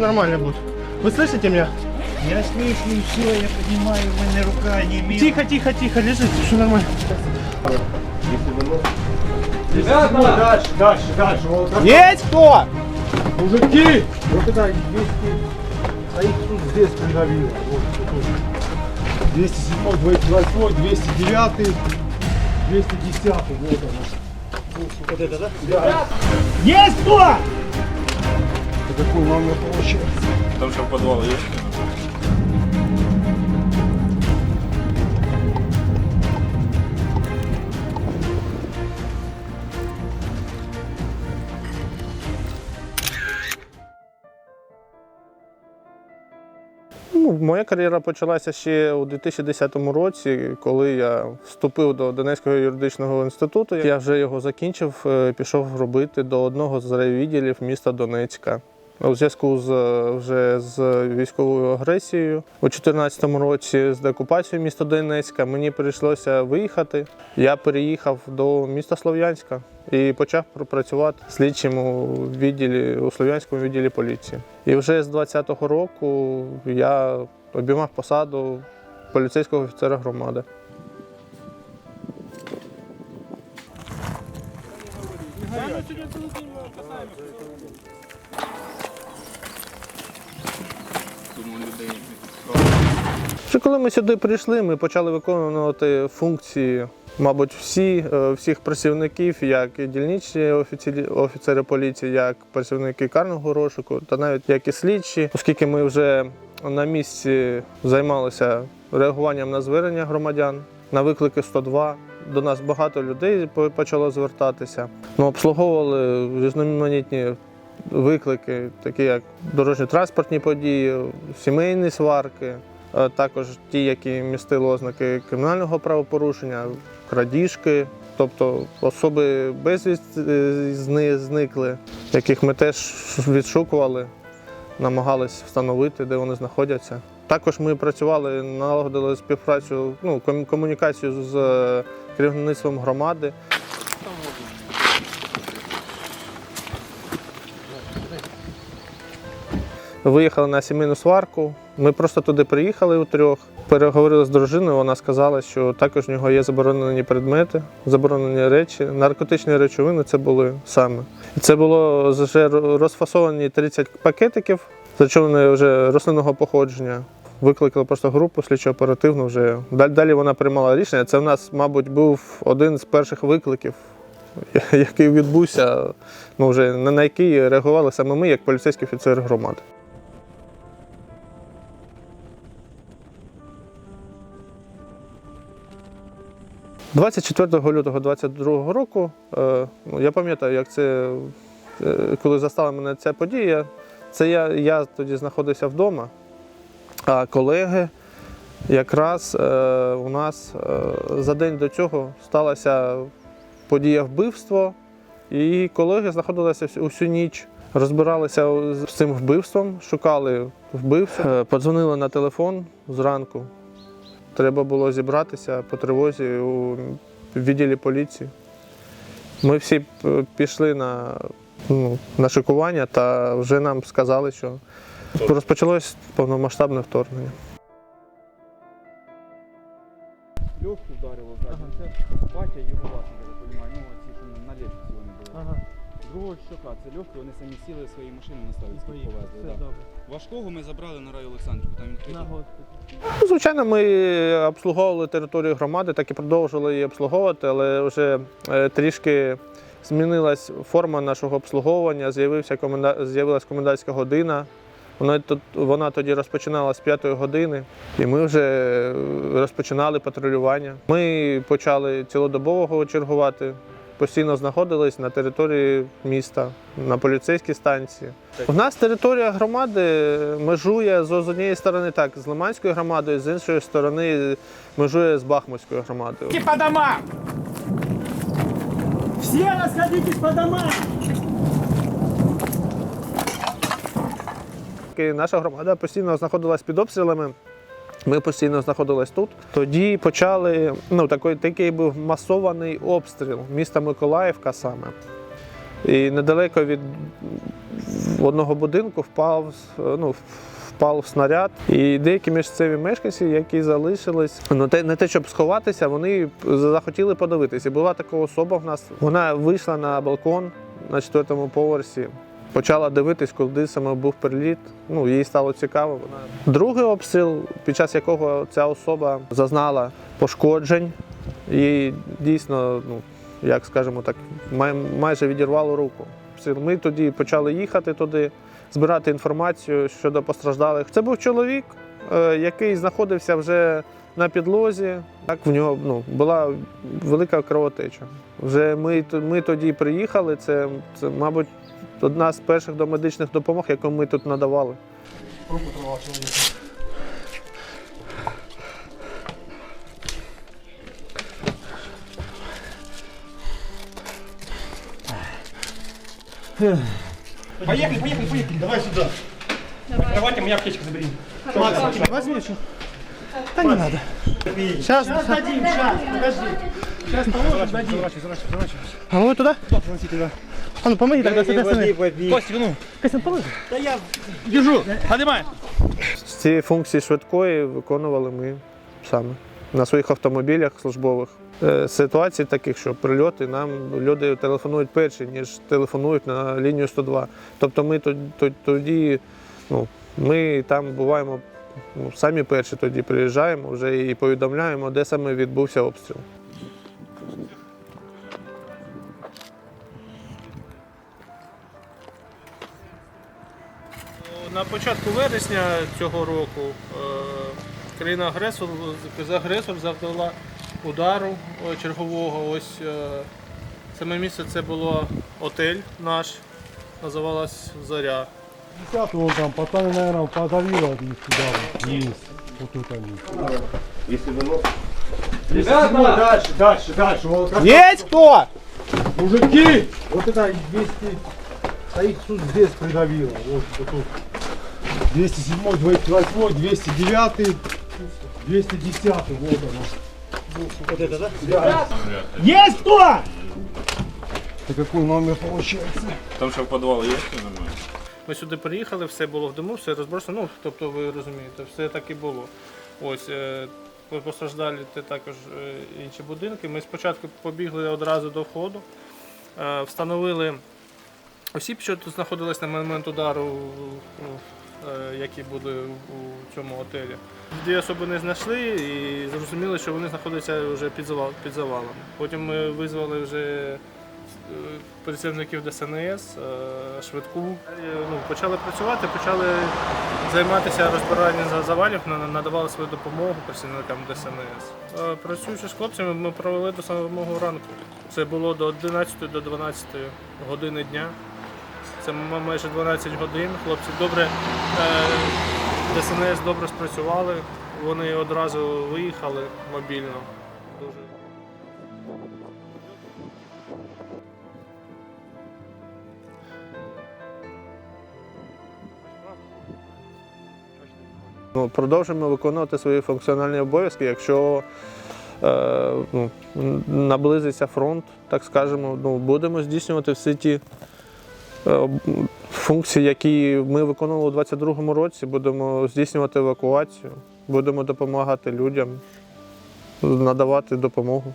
Нормально будет. Вы слышите меня? Я слышу все, я понимаю, у меня рука не имеет. Тихо, тихо, тихо, лежите, все нормально. Дальше, дальше, дальше. Вот так. Есть кто? Мужики! Вот это 200... А их тут здесь придавило. Вот, тут. 207, 208, 209, 210. Вот оно. Вот это, да? Да. Есть кто? Какой номер получается? Там ще в підвал є. Ну, моя кар'єра почалася ще у 2010 році, коли я вступив до Донецького юридичного інституту. Я вже його закінчив, е, пішов робити до одного з райвідділів міста Донецька. У зв'язку з вже з військовою агресією у 2014 році з деокупацією міста Донецька мені прийшлося виїхати. Я переїхав до міста Слов'янська і почав пр- працювати слідчим у відділі у Слов'янському відділі поліції. І вже з 2020 року я обіймав посаду поліцейського офіцера громади. Коли ми сюди прийшли, ми почали виконувати функції, мабуть, всі, е, всіх працівників, як і дільничні офіцері, офіцери поліції, як працівники карного розшуку, та навіть як і слідчі, оскільки ми вже на місці займалися реагуванням на звернення громадян, на виклики 102. До нас багато людей почало звертатися. Ми обслуговували різноманітні виклики, такі як дорожньо-транспортні події, сімейні сварки, також ті, які містили ознаки кримінального правопорушення, крадіжки, тобто особи безвісти е, зникли, яких ми теж відшукували, намагались встановити, де вони знаходяться. Також ми працювали, налагодили співпрацю, ну, комунікацію з е, керівництвом громади. Виїхали на сімейну сварку. Ми просто туди приїхали у трьох, переговорили з дружиною. Вона сказала, що також в нього є заборонені предмети, заборонені речі, наркотичні речовини це були саме. Це було вже розфасовані 30 пакетиків з вже рослинного походження. Викликали просто групу слідчо оперативну вже. Далі, вона приймала рішення. Це в нас, мабуть, був один з перших викликів, який відбувся, ну вже на який реагували саме ми, як поліцейські офіцери громади. – 24 лютого 22 року, е, ну, я пам'ятаю, як це, е, коли застала мене ця подія, це я, я тоді знаходився вдома, а колеги якраз е, у нас за день до цього сталася подія вбивство, і колеги знаходилися усю ніч, розбиралися з цим вбивством, шукали вбивцю, Е, подзвонили на телефон зранку. Треба було зібратися по тривозі у відділі поліції. Ми всі пішли на, ну, на шикування, та вже нам сказали, що розпочалось повномасштабне вторгнення. Легкую ударило сзади. Це батя його власник, я так розумію. Ну, ці, що на лестниці вони були. Ага, Другого щока, це легкий, вони самі сіли свої машини на ставицьку повезли. Да. Важкого ми забрали на раю Олександрівку, там відкрито. Ну, Звичайно, ми обслуговували територію громади, так і продовжували її обслуговувати, але вже е, трішки змінилась форма нашого обслуговування, з'явилась комендантська година. Вона, тут- вона тоді розпочиналася з 5 години, і ми вже е, розпочинали патрулювання. Ми почали цілодобово чергувати, постійно знаходились на території міста, на поліцейській станції. У нас територія громади межує з однієї сторони так, з Лиманською громадою, з іншої сторони межує з Бахмутською громадою. по домам! Все расходитесь по домам! Наша громада постійно знаходилась під обстрілами. Ми постійно знаходились тут. Тоді почали ну такий, такий був масований обстріл міста Миколаївка саме. І недалеко від одного будинку впав, ну, впав снаряд. І деякі місцеві мешканці, які залишились, ну те, не те, щоб сховатися, вони захотіли подивитися. Була така особа в нас. Вона вийшла на балкон на четвертому поверсі. Почала дивитись, куди саме був приліт. Ну, їй стало цікаво. Вона другий обстріл, під час якого ця особа зазнала пошкоджень, і дійсно, ну як скажемо так, май- майже відірвало руку. Ми тоді почали їхати туди, збирати інформацію щодо постраждалих. Це був чоловік, е, який знаходився вже на підлозі. Так в нього ну, була велика кровотеча. Вже ми, ми тоді приїхали. Це, це, мабуть, одна з перших домедичних допомог, яку ми тут надавали. Поехали, поехали, поехали. Давай сюда. Давайте меня аптечку забери. Возьми еще. Да не надо. Сейчас, сейчас дадим, сейчас, подожди. Сейчас положим, дадим. А ну туда? А ну помоги тогда с этой стороны. Костик, ну. Костян, положи. Держу. Поднимай. Ці функції швидкої виконували ми саме на своїх автомобілях службових. Е, Ситуацій таких, що прильоти нам люди телефонують перші, ніж телефонують на лінію 102. Тобто ми тоді ну, ми там буваємо ну, самі перші тоді приїжджаємо вже і повідомляємо, де саме відбувся обстріл. На початку вересня цього року е, країна-агресор агресор завдала удару е, чергового. Ось е, саме місце це було отель наш, називалась Заря. Десятый вон там, пацаны, наверное, подавило от них туда вот, вниз. Вот тут они. Если выносят. дальше, дальше, дальше. Вот как Есть кто? Мужики! Вот это 200... А их тут здесь придавило. Вот, вот тут. 207, 208, 209, 210. Вот оно. Вот это, да? Есть кто? Это какой номер получается? Там ще в є хто нормально? Ми сюди приїхали, все було в диму, все розбросано. Ну, тобто ви розумієте, все так і було. Ось е, постраждалі також е, інші будинки. Ми спочатку побігли одразу до входу, е, встановили осіб, що тут знаходились на момент удару, які були у цьому готелі. Дві особи не знайшли і зрозуміли, що вони знаходяться вже під під завалом. Потім ми визвали вже е, працівників ДСНС, е, швидку. Е, Ну, почали працювати, почали займатися розбиранням завалів, надавали свою допомогу працівникам ДСНС. Е, Працюючи з хлопцями, ми провели до самого ранку. Це було до 11 до 12 години дня. Це майже 12 годин. Хлопці добре е, ДСНС добре спрацювали. Вони одразу виїхали мобільно. Дуже Ну, продовжуємо виконувати свої функціональні обов'язки, якщо е, ну, наблизиться фронт, так скажемо, ну, будемо здійснювати всі ті функції, які ми виконували у 2022 році, будемо здійснювати евакуацію, будемо допомагати людям, надавати допомогу.